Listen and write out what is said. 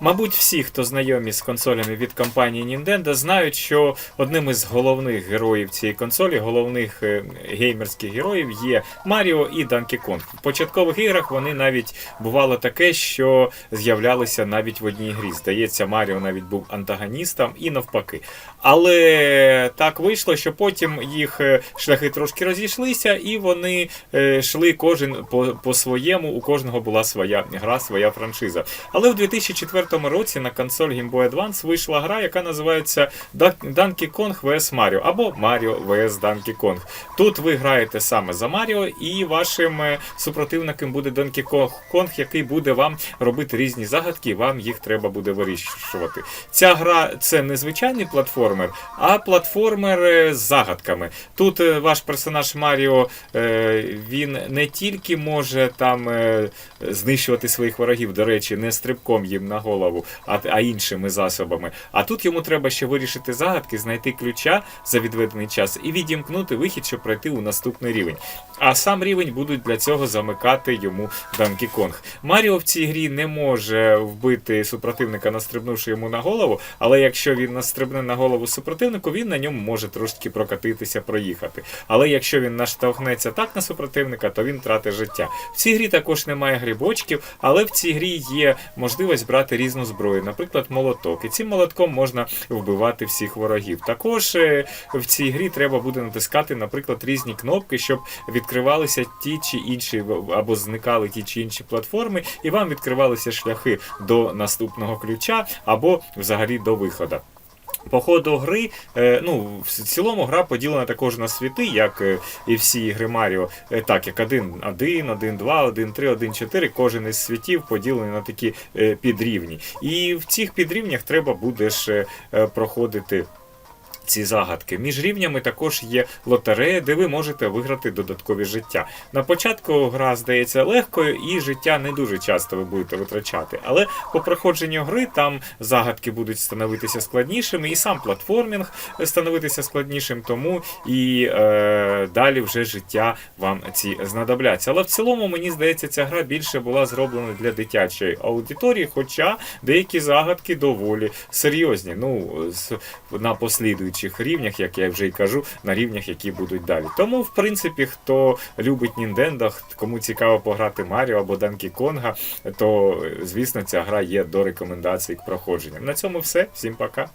Мабуть, всі, хто знайомі з консолями від компанії Nintendo, знають, що одним із головних героїв цієї консолі, головних е, геймерських героїв є Маріо і Данкі Конг. В початкових іграх вони навіть бувало таке, що з'являлися навіть в одній грі. Здається, Маріо навіть був антагоністом і навпаки. Але так вийшло, що потім їх е, шляхи трошки розійшлися, і вони е, йшли кожен по, по своєму. У кожного була своя гра, своя франшиза. Але в 2004 році на консоль Game Boy Advance вийшла гра, яка називається Donkey Kong vs Mario або Mario vs Donkey Kong. Тут ви граєте саме за Маріо, і вашим е, супротивником буде Donkey Kong, який буде вам робити різні загадки, і вам їх треба буде вирішувати. Ця гра це не звичайний платформер, а платформер е, з загадками. Тут е, ваш персонаж Маріо він не тільки може там знищувати своїх ворогів, до речі, не стрибком їм на голову, а, а іншими засобами. А тут йому треба ще вирішити загадки, знайти ключа за відведений час і відімкнути вихід, щоб пройти у наступний рівень. А сам рівень будуть для цього замикати йому Данкі Конг. Маріо в цій грі не може вбити супротивника, настрибнувши йому на голову, але якщо він настрибне на голову супротивнику, він на ньому може трошки прокатитися, проїхати. Але якщо він наштовхнеться так на супротивника, то він втратить життя. В цій грі також немає грибочків, але в цій грі є можливість брати різну зброю, наприклад, молоток. І цим молотком можна вбивати всіх ворогів. Також е, в цій грі треба буде натискати, наприклад, різні кнопки, щоб відкривалися ті чи інші або зникали ті чи інші платформи, і вам відкривалися шляхи до наступного ключа або взагалі до виходу. По ходу гри, е, ну, в цілому гра поділена також на світи, як е, і всі ігри Маріо, е, так як 1, 1, 1, 2, 1, 3, 1, 4, кожен із світів поділений на такі підрівні. І в цих підрівнях треба будеш проходити. Ці загадки між рівнями також є лотерея, де ви можете виграти додаткові життя. На початку гра здається легкою, і життя не дуже часто ви будете витрачати. Але по проходженню гри там загадки будуть становитися складнішими, і сам платформінг становитися складнішим, тому і е, далі вже життя вам ці знадобляться. Але в цілому мені здається, ця гра більше була зроблена для дитячої аудиторії, хоча деякі загадки доволі серйозні. Ну на послідуючих рівнях, як я вже й кажу, на рівнях, які будуть далі. Тому, в принципі, хто любить Ніндендо, кому цікаво пограти Маріо або Данкі Конга, то звісно ця гра є до рекомендацій к проходженням. На цьому все. Всім пока.